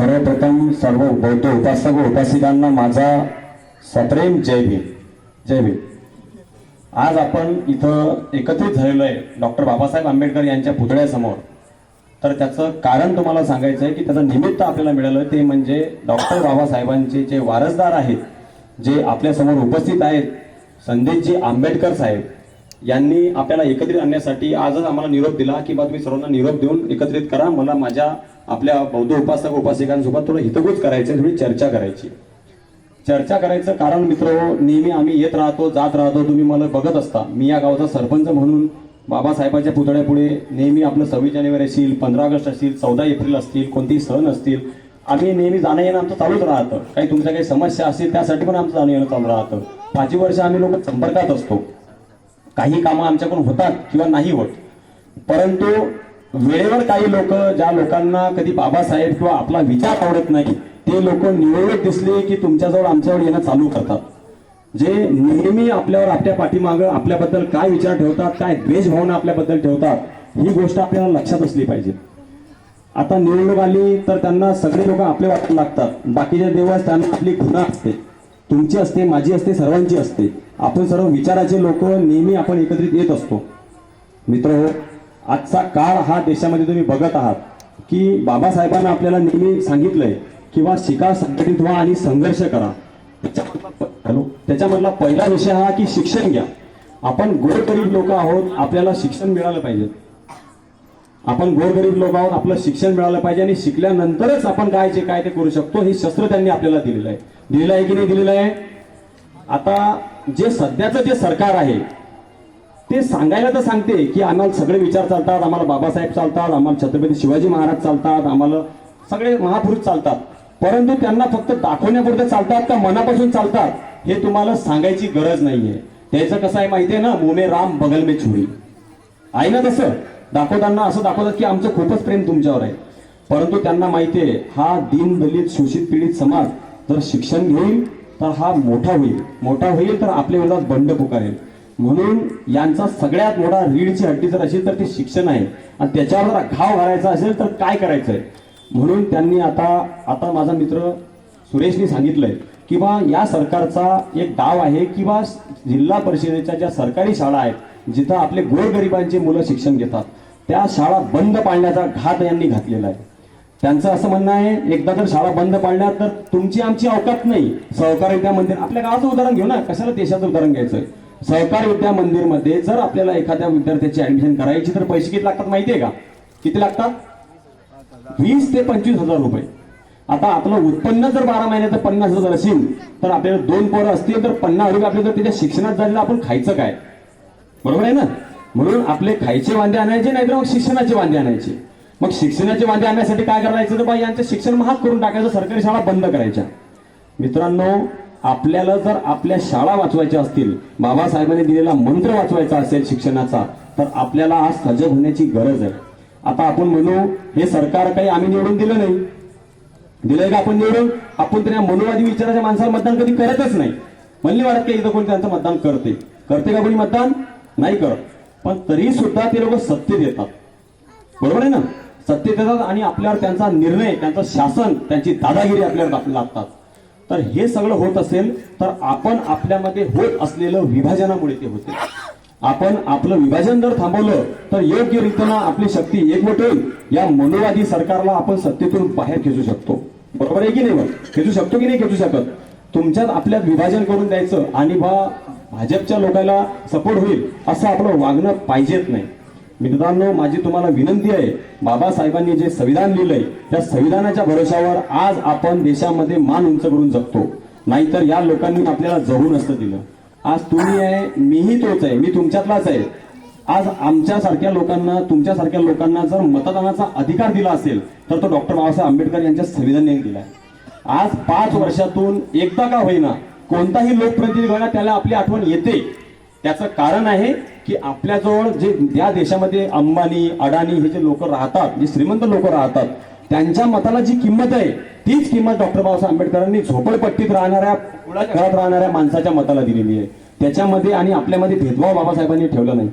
सर्वप्रथम सर्व बौद्ध उपासक व उपासिकांना माझा सप्रेम जय भीम. जय भीम. आज आपण इथं एकत्रित झालेलो आहे डॉक्टर बाबासाहेब आंबेडकर यांच्या पुतळ्यासमोर. तर त्याचं कारण तुम्हाला सांगायचं आहे की त्याचं निमित्त आपल्याला मिळालं ते म्हणजे डॉक्टर बाबासाहेबांचे जे वारसदार आहेत जे आपल्यासमोर उपस्थित आहेत संदेशजी आंबेडकर साहेब यांनी आपल्याला एकत्रित आणण्यासाठी आजच आम्हाला निरोप दिला की बा तुम्ही सर्वांना निरोप देऊन एकत्रित करा. मला माझ्या आपल्या बौद्ध उपासक उपासिकांसोबत थोडं हितगुज करायचं थोडी चर्चा करायची. चर्चा करायचं कारण मित्र नेहमी आम्ही येत राहतो जात राहतो तुम्ही मला बघत असता. मी या गावाचा सरपंच म्हणून बाबासाहेबाच्या पुतळ्यापुढे नेहमी आपलं सव्वीस जानेवारी असेल पंधरा ऑगस्ट असतील चौदा एप्रिल असतील कोणतेही सण असतील आम्ही नेहमी जाणं येणं आमचं चालूच राहतं. काही तुमच्या काही समस्या असतील त्यासाठी पण आमचं जाणं येणं चालू राहतं. पाचवी वर्ष आम्ही लोक संपर्कात असतो. काही कामं आमच्याकडून होतात किंवा नाही होत. परंतु वेळेवर काही लोक ज्या लोकांना कधी बाबासाहेब किंवा आपला विचार आवडत नाही ते लोक निवडणूक दिसले की तुमच्याजवळ आमच्यावर येणं चालू करतात. जे नेहमी आपल्यावर आपल्या पाठीमागं आपल्याबद्दल काय विचार ठेवतात काय द्वेष भावना आपल्याबद्दल ठेवतात ही गोष्ट आपल्याला लक्षात असली पाहिजे. आता निवडणूक आली तर त्यांना सगळे लोक आपले वाटायला लागतात. बाकीच्या दिवस त्यांना आपली खुणा असते. तुमची असते माझी असते सर्वांची असते. आपण सर्व विचाराचे लोक नेहमी आपण एकत्रित येत असतो. मित्र हो आजचा काळ हा देशामध्ये तुम्ही बघत आहात की बाबासाहेबांना आपल्याला नेहमी सांगितलंय किंवा शिका संघटित व्हा आणि संघर्ष करा. हॅलो? त्याच्यामधला पहिला विषय हा की शिक्षण घ्या. आपण गोरगरीब लोक आहोत आपल्याला शिक्षण मिळालं पाहिजे. आपण गोरगरीब लोक आहोत आपलं शिक्षण मिळालं पाहिजे आणि शिकल्यानंतरच आपण काय जे काय ते करू शकतो हे शस्त्र त्यांनी आपल्याला दिलेलं आहे. दिलेलं आहे की नाही दिलेलं आहे? आता जे सध्याचं जे सरकार आहे ते सांगायला तर सांगते की आम्हाला सगळे विचार चालतात आम्हाला बाबासाहेब चालतात आम्हाला छत्रपती शिवाजी महाराज चालतात आम्हाला सगळे महापुरुष चालतात. परंतु त्यांना फक्त दाखवण्यापुरते चालतात का मनापासून चालतात हे तुम्हाला सांगायची गरज नाहीये. त्याचं कसं आहे माहितीये ना मोमे राम बगल मे छुरी. आहे ना तसं? दाखवताना असं दाखवतात की आमचं खूपच प्रेम तुमच्यावर आहे. परंतु त्यांना माहिती आहे हा दीन दलित शोषित पीडित समाज जर शिक्षण घेईल तर हा मोठा होईल. मोठा होईल तर आपल्या विरोधात बंड पुकारेल. म्हणून यांचा सगळ्यात मोठा रीडची हड्डी जर असेल तर ते शिक्षण आहे. आणि त्याच्यावर जर घाव घालायचा असेल तर काय करायचं आहे म्हणून त्यांनी आता आता माझा मित्र सुरेशनी सांगितलंय की बा या सरकारचा एक डाव आहे की बा जिल्हा परिषदेच्या ज्या सरकारी शाळा आहेत जिथं आपले गोरगरिबांचे मुलं शिक्षण घेतात त्या शाळा बंद पाडण्याचा घात यांनी घातलेला आहे. त्यांचं असं म्हणणं आहे एकदा जर शाळा बंद पाडल्या तर तुमची आमची अवकात नाही. सहकारी त्या मंदिर आपल्या गावाचं उदाहरण घेऊ ना कशाला देशाचं उदाहरण घ्यायचं आहे सहकार विद्या मंदिरमध्ये जर आपल्याला एखाद्या विद्यार्थ्याची ऍडमिशन करायची तर पैसे किती लागतात माहितीये का? किती लागतात? वीस ते पंचवीस हजार रुपये. आता आपलं उत्पन्न जर बारा महिन्याचं पन्नास हजार असेल तर आपल्याला दोन पोरं असतील तर पन्नास रुपये आपल्या जर त्याच्या शिक्षणात झालेलं आपण खायचं काय? बरोबर आहे ना? म्हणून आपले खायचे वांदे आणायचे नाहीतर मग शिक्षणाचे वांदे आणायचे. मग शिक्षणाचे वांदे आणण्यासाठी काय करायचं? तर बा यांचं शिक्षण महाग करून टाकायचं सरकारी शाळा बंद करायच्या. मित्रांनो आपल्याला जर आपल्या शाळा वाचवायच्या असतील बाबासाहेबांनी दिलेला मंत्र वाचवायचा असेल शिक्षणाचा तर आपल्याला आज सजग होण्याची गरज आहे. आता आपण म्हणू हे सरकार काही आम्ही निवडून दिलं नाही. दिलंय का आपण निवडून? आपण तर या मनोवादी विचाराच्या माणसाला मतदान कधी करतच नाही. म्हणली वाटत की इथं कोणी त्यांचं मतदान करते? करते का कोणी मतदान? नाही करत. पण तरी सुद्धा ते लोक सत्य देतात. बरोबर आहे ना? सत्य देतात आणि आपल्यावर त्यांचा निर्णय त्यांचं शासन त्यांची दादागिरी आपल्यावर दाख- लागतात. तर हे सगळं होत असेल तर आपण आपल्यामध्ये होत असलेलं विभाजनामुळे ते होते. आपण आपलं विभाजन जर थांबवलं तर योग्य रीतीनं आपली शक्ती एकवट होईल या मनोवादी सरकारला आपण सत्तेतून बाहेर खेचू शकतो. बरोबर आहे की नाही मग खेचू शकतो की नाही खेचू शकत? तुमच्यात आपल्यात विभाजन करून द्यायचं आणि बा भाजपच्या लोकांना सपोर्ट होईल असं आपलं वागणं पाहिजेत नाही. मित्रांनो माझी तुम्हाला विनंती आहे बाबासाहेबांनी जे संविधान लिहिलंय त्या संविधानाच्या भरोशावर आज आपण देशामध्ये मान उंच करून जगतो. नाहीतर या लोकांनी आपल्याला जगू नसतं दिलं. आज तुम्ही आहे मीही तोच आहे मी तुमच्यातलाच आहे. आज आमच्यासारख्या लोकांना तुमच्यासारख्या लोकांना जर मतदानाचा अधिकार दिला असेल तर तो डॉक्टर बाबासाहेब आंबेडकर यांच्या संविधानाने दिलाय. आज पाच वर्षातून एकदा का होईना कोणताही लोकप्रतिनिधी होईना त्याला आपली आठवण येते. त्याचं कारण आहे की आपल्याजवळ जे या देशामध्ये अंबानी अडाणी हे जे लोक राहतात जे श्रीमंत लोक राहतात त्यांच्या मताला जी किंमत आहे तीच किंमत डॉक्टर बाबासाहेब आंबेडकरांनी झोपडपट्टीत राहणाऱ्या घरात राहणाऱ्या माणसाच्या मताला दिलेली आहे. त्याच्यामध्ये आणि आपल्यामध्ये भेदभाव बाबासाहेबांनी ठेवला नाही.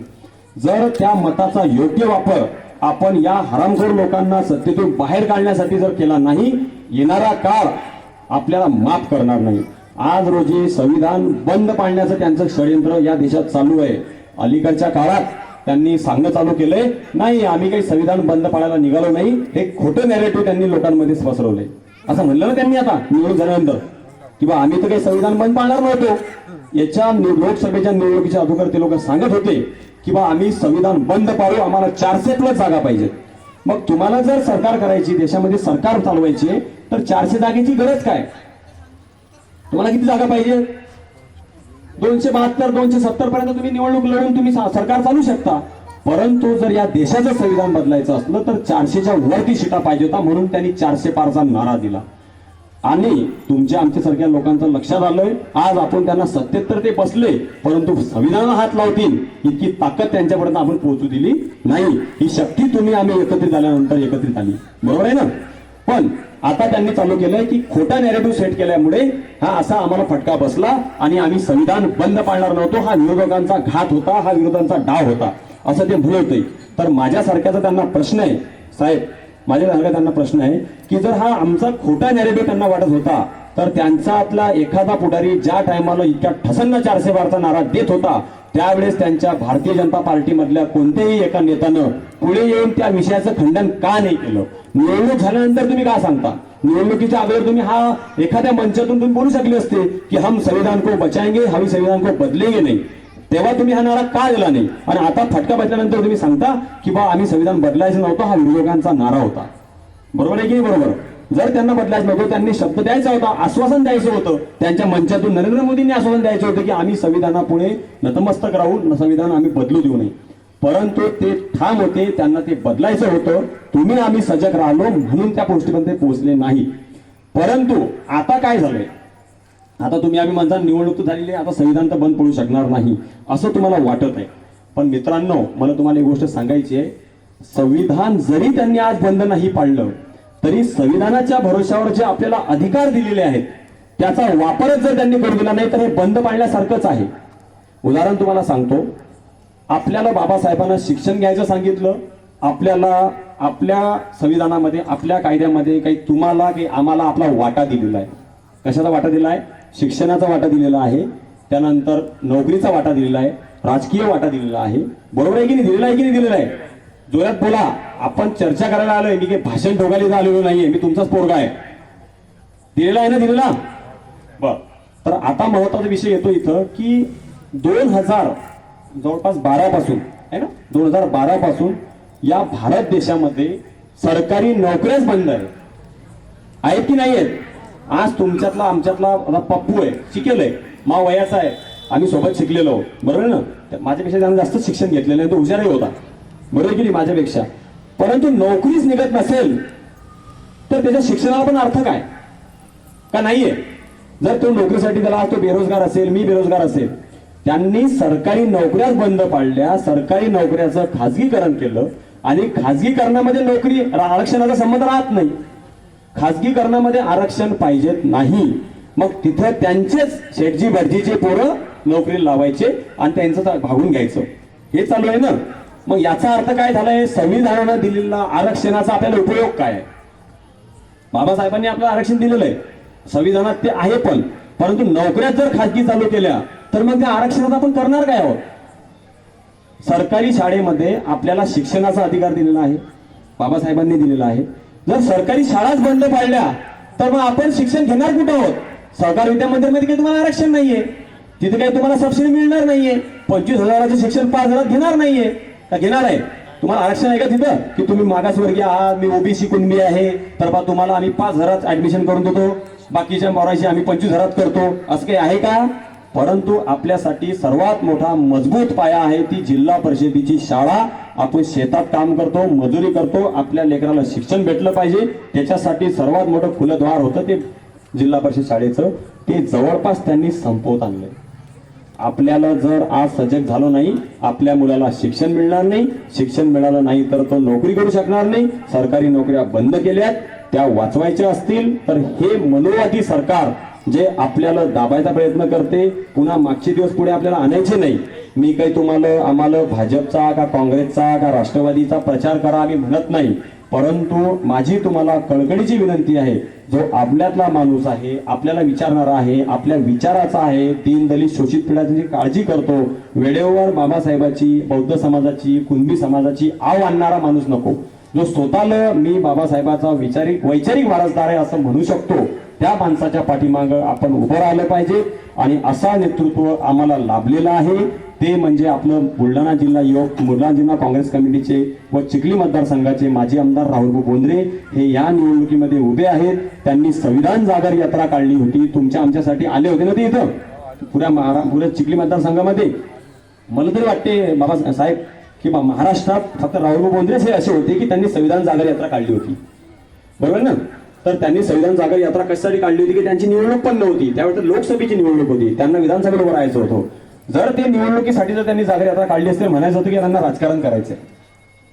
जर त्या मताचा योग्य वापर आपण या हरामखोर लोकांना सत्तेतून बाहेर काढण्यासाठी जर केला नाही येणारा काळ आपल्याला माफ करणार नाही. आज रोजी संविधान बंद पाडण्याचं त्यांचं षडयंत्र या देशात चालू आहे. अलीकडच्या काळात त्यांनी सांगणं चालू केलंय नाही आम्ही काही संविधान बंद पाडायला निघालो नाही. हे खोटं नॅरेटिव्ह त्यांनी लोकांमध्ये पसरवलंय. असं म्हणलं ना त्यांनी आता निवडून झाल्यानंतर. किंवा आम्ही तर काही संविधान बंद पाडणार नव्हतो. याच्या लोकसभेच्या निवडणुकीच्या अगोदर ते लोक सांगत होते की बा आम्ही संविधान बंद पाडू आम्हाला चारशे प्लस जागा पाहिजे. मग तुम्हाला जर सरकार करायची देशामध्ये सरकार चालवायची तर चारशे जागेची गरज काय? तुम्हाला किती जागा पाहिजे? दोनशे बहात्तर दोनशे सत्तर पर्यंत तुम्ही निवडणूक लढून तुम्ही सरकार चालू शकता. परंतु जर या देशाचं संविधान बदलायचं असलं तर चारशेच्या वरती शिटा पाहिजे होता म्हणून त्यांनी चारशे पारचा नारा दिला. आणि तुमच्या आमच्यासारख्या लोकांचं लक्षात आलंय आज आपण त्यांना सत्तेत्तर ते बसले परंतु संविधानाला हात लावतील इतकी ताकद त्यांच्यापर्यंत आपण पोहोचू दिली नाही. ही शक्ती तुम्ही आम्ही एकत्रित आल्यानंतर एकत्रित आली. बरोबर आहे ना? पण आता त्यांनी चालू केलंय की खोटा नॅरेटिव्ह सेट केल्यामुळे हा असा आम्हाला फटका बसला आणि आम्ही संविधान बंद पाडणार नव्हतो. हा विरोधकांचा घात होता हा विरोधांचा डाव होता असं ते म्हणतोय तर माझ्यासारख्याचा त्यांना प्रश्न आहे साहेब माझ्यासारखा त्यांना प्रश्न आहे की जर हा आमचा खोटा नॅरेटिव्ह त्यांना वाटत होता तर त्यांचा आतला एखादा पुढारी ज्या टायमाला इतक्या ठसन्न चारशे बारचा नारा देत होता त्यावेळेस त्यांच्या भारतीय जनता पार्टीमधल्या कोणत्याही एका नेत्यानं पुढे येऊन त्या विषयाचं खंडन का नाही केलं? निवडणूक झाल्यानंतर तुम्ही का सांगता? निवडणुकीच्या अगोदर तुम्ही हा एखाद्या मंचातून तुम्ही बोलू शकले असते की हम संविधान को बचाएंगे हम संविधान को बदलेंगे नाही. तेव्हा तुम्ही हा नारा का दिला नाही? आणि आता फटका बसल्यानंतर तुम्ही सांगता की बा आम्ही संविधान बदलायचं नव्हतं हा विरोधकांचा नारा होता. बरोबर आहे की बरोबर? जर त्यांना बदलायचं नव्हतं त्यांनी शब्द द्यायचा होता आश्वासन द्यायचं होतं त्यांच्या मंचातून नरेंद्र मोदींनी आश्वासन द्यायचं होतं की आम्ही संविधानापुढे नतमस्तक राहू संविधान आम्ही बदलू देऊ नये. परंतु ते ठाम होते त्यांना ते बदलायचं होतं तुम्ही आम्ही सजग राहिलो म्हणून त्या गोष्टीपर्यंत पोहोचले नाही. परंतु आता काय झालंय? आता तुम्ही आम्ही म्हणता निवडणूक झालेली आहे आता संविधान तर बंद पडू शकणार नाही असं तुम्हाला वाटत आहे. पण मित्रांनो मला तुम्हाला एक गोष्ट सांगायची आहे. संविधान जरी त्यांनी आज बंद नाही पाडलं तरी संविधानाच्या भरोश्यावर जे आपल्याला अधिकार दिलेले आहेत त्याचा वापरच जर त्यांनी करू दिला नाही तर हे बंद पाडण्यासारखंच आहे. उदाहरण तुम्हाला सांगतो. आपल्याला बाबासाहेबांना शिक्षण घ्यायचं सांगितलं. आपल्याला आपल्या संविधानामध्ये आपल्या कायद्यामध्ये काही तुम्हाला काही आम्हाला आपला वाटा दिलेला आहे. कशाचा वाटा दिला आहे? शिक्षणाचा वाटा दिलेला आहे. त्यानंतर नोकरीचा वाटा दिलेला आहे. राजकीय वाटा दिलेला आहे. बरोबर आहे की नाही? दिलेला आहे की नाही? दिलेला आहे. जोरात बोला. आपण चर्चा करायला आलोय. मी काही भाषण ठोकायला आलेलो नाहीये. मी तुमचाच पोरगा आहे. दिलेला आहे ना दिलेला? बर. तर आता महत्त्वाचा विषय येतो इथं की दोन हजार जवळपास बारा पासून आहे ना? दोन हजार बारा पासून या भारत देशामध्ये सरकारी नोकऱ्याच बंद आहे आहेत की नाही आहेत? आज तुमच्यातला आमच्यातला आता पप्पू आहे. शिकेल आहे. मा वयाचा आहे. आम्ही सोबत शिकलेलो बरोबर ना? माझ्यापेक्षा त्यांना जास्त शिक्षण घेतलेलं आहे. तो हुशारही होता. बरोबर की नाही? माझ्यापेक्षा. परंतु नोकरीच निघत नसेल तर त्याच्या शिक्षणाला पण अर्थ काय? का नाहीये? जर तो नोकरीसाठी त्याला तो बेरोजगार असेल मी बेरोजगार असेल त्यांनी सरकारी नोकऱ्याच बंद पाडल्या सरकारी नोकऱ्याचं खाजगीकरण केलं आणि खाजगीकरणामध्ये नोकरी आरक्षणाचा संबंध राहत नाही. खाजगीकरणामध्ये आरक्षण पाहिजेत नाही. मग तिथं त्यांचेच शेटजी भटजीचे पोरं नोकरी लावायचे आणि त्यांचं भागून घ्यायचं. हे चालू आहे ना? मग याचा अर्थ काय झालाय? संविधानानं दिलेला आरक्षणाचा आपल्याला उपयोग काय? आहे बाबासाहेबांनी आपलं आरक्षण दिलेलं आहे संविधानात ते आहे पण परंतु नोकऱ्यात जर खाजगी चालू केल्या तर मग त्या आरक्षणात आपण करणार काय आहोत? सरकारी शाळेमध्ये आपल्याला शिक्षणाचा अधिकार दिलेला आहे. बाबासाहेबांनी दिलेला आहे. जर सरकारी शाळाच बंद पाडल्या तर मग आपण शिक्षण घेणार कुठं आहोत? सहकार विद्यामंदिरमध्ये काही तुम्हाला आरक्षण नाहीये. तिथे काही तुम्हाला सबसिडी मिळणार नाहीये. पंचवीस हजाराचे शिक्षण पाच हजारात घेणार नाहीये. का घेणार आहे? तुम्हाला आरक्षण आहे का तिथं? की तुम्ही मागासवर्गीय आहात मी ओबीसी कुणबी आहे तर बा तुम्हाला आम्ही पाच हजारात ऍडमिशन करून देतो. बाकीच्या मोराशी आम्ही पंचवीस हजारात करतो. असं काही आहे का? परंतु आपल्यासाठी सर्वात मोठा मजबूत पाया आहे ती जिल्हा परिषदेची शाळा. आपण शेतात काम करतो मजुरी करतो आपल्या लेकराला शिक्षण भेटलं पाहिजे. त्याच्यासाठी सर्वात मोठं खुलं द्वार होतं ते जिल्हा परिषद शाळेचं. ते जवळपास त्यांनी संपवत आणलंय. आपल्याला जर आज सजग झालो नाही आपल्या मुलाला शिक्षण मिळणार नाही शिक्षण मिळालं नाही तर तो नोकरी करू शकणार नाही. सरकारी नोकऱ्या बंद केल्या त्या वाचवायच्या असतील तर हे मनोवादी सरकार जे आपल्याला दाबायचा प्रयत्न करते पुन्हा मागचे दिवस पुढे आपल्याला आणायचे नाही. मी काही तुम्हाला आम्हाला भाजपचा का काँग्रेसचा का राष्ट्रवादीचा प्रचार करा आम्ही म्हणत नाही. परंतु माझी तुम्हाला कळकळीची विनंती आहे जो आपल्यातला माणूस आहे आपल्याला विचारणारा आहे आपल्या विचाराचा आहे तीन दलित शोषित पिढ्याची काळजी करतो वेळेवर बाबासाहेबाची बौद्ध समाजाची कुणबी समाजाची आव आणणारा माणूस नको. जो स्वतःला मी बाबासाहेबाचा विचारिक वैचारिक वारसदार आहे असं म्हणू शकतो त्या माणसाच्या पाठीमागं आपण उभं राहिलं पाहिजे आणि असा नेतृत्व आम्हाला लाभलेलं आहे. ते म्हणजे आपलं बुलढाणा जिल्हा युवक बुलढाणा जिल्हा काँग्रेस कमिटीचे व चिखली मतदारसंघाचे माजी आमदार राहुल बोंद्रे हे या निवडणुकीमध्ये उभे आहेत. त्यांनी संविधान जागर यात्रा काढली होती. तुमच्या आमच्यासाठी आले होते ना ते इथं? पुऱ्या महारा पुऱ्या चिखली मतदारसंघामध्ये. मला तरी वाटते बाबा साहेब की बा- महाराष्ट्रात फक्त राहुल बोंद्रेच हे असे होते की त्यांनी संविधान जागर यात्रा काढली होती. बरोबर ना? तर त्यांनी संविधान जागर यात्रा कशासाठी काढली होती की त्यांची निवडणूक पण नव्हती. त्यावेळी तर लोकसभेची निवडणूक होती. त्यांना विधानसभेत उभं राहायचं होतं. जर ते निवडणुकीसाठी जर त्यांनी जागर यात्रा काढली असते म्हणायचं होतं की त्यांना राजकारण करायचंय.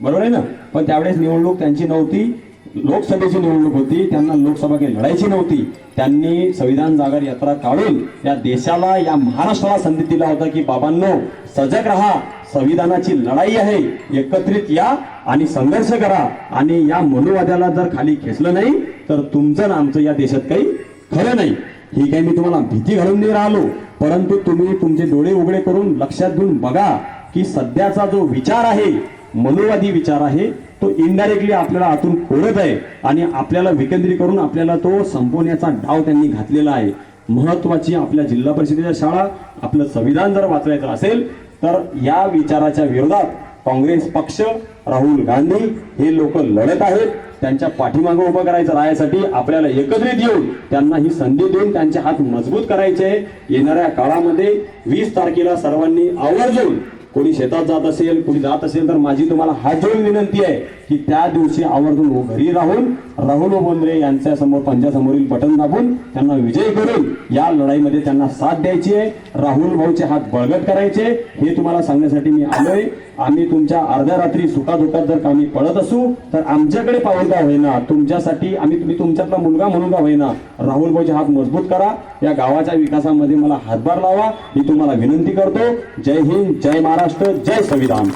बरोबर आहे ना? पण त्यावेळेस निवडणूक त्यांची नव्हती. लोकसभेची निवडणूक होती. त्यांना लोकसभा काही लढायची नव्हती. त्यांनी संविधान जागर यात्रा काढून या देशाला या महाराष्ट्राला संधी दिला होता की बाबांनो सजग राहा. संविधानाची लढाई आहे. एकत्रित या आणि संघर्ष करा. आणि या मनुवाद्याला जर खाली खेचलं नाही तर तुमचं ना आमचं या देशात काही खरं नाही. ही काही मी तुम्हाला भीती घालून नाही राहिलो. परंतु तुम्ही तुमचे डोळे उघडे करून लक्षात घेऊन बघा की सध्याचा जो विचार आहे मनोवादी विचार आहे तो इनडायरेक्टली आपल्याला आतून खोडत आहे आणि आपल्याला विकेंद्री करून आपल्याला तो संपवण्याचा डाव त्यांनी घातलेला आहे. महत्वाची आपल्या जिल्हा परिषदेच्या शाळा आपलं संविधान जर वाचवायचं असेल तर या विचाराच्या विरोधात काँग्रेस पक्ष राहुल गांधी हे लोक लढत आहेत त्यांच्या पाठीमागं उभं करायचं राहायसाठी आपल्याला एकत्रित येऊन त्यांना ही संधी देऊन त्यांचे हात मजबूत करायचे आहे. येणाऱ्या काळामध्ये वीस तारखेला सर्वांनी आवर्जून कोणी शेतात जात असेल कोणी जात असेल तर माझी तुम्हाला हात जोडून विनंती आहे की त्या दिवशी आवर्जून घरी राहून राहुल बोंद्रे यांच्या समोर पंजासमोरील बटन दाबून त्यांना विजय करून या लढाईमध्ये त्यांना साथ द्यायची आहे. राहुल भाऊचे हात बळगट करायचे. हे तुम्हाला सांगण्यासाठी मी आलोय. आम्ही तुमच्या अर्ध्या रात्री सुखादुखात जर आम्ही पडत असू तर आमच्याकडे पाहून का होईना? तुमच्यासाठी आम्ही तुम्ही तुमच्यातला मुलगा म्हणून का होईना? राहुल भाऊचे हात मजबूत करा. या गावाच्या विकासामध्ये मला हातभार लावा. ही तुम्हाला विनंती करतो. जय हिंद जय महाराष्ट्र जय संविधान.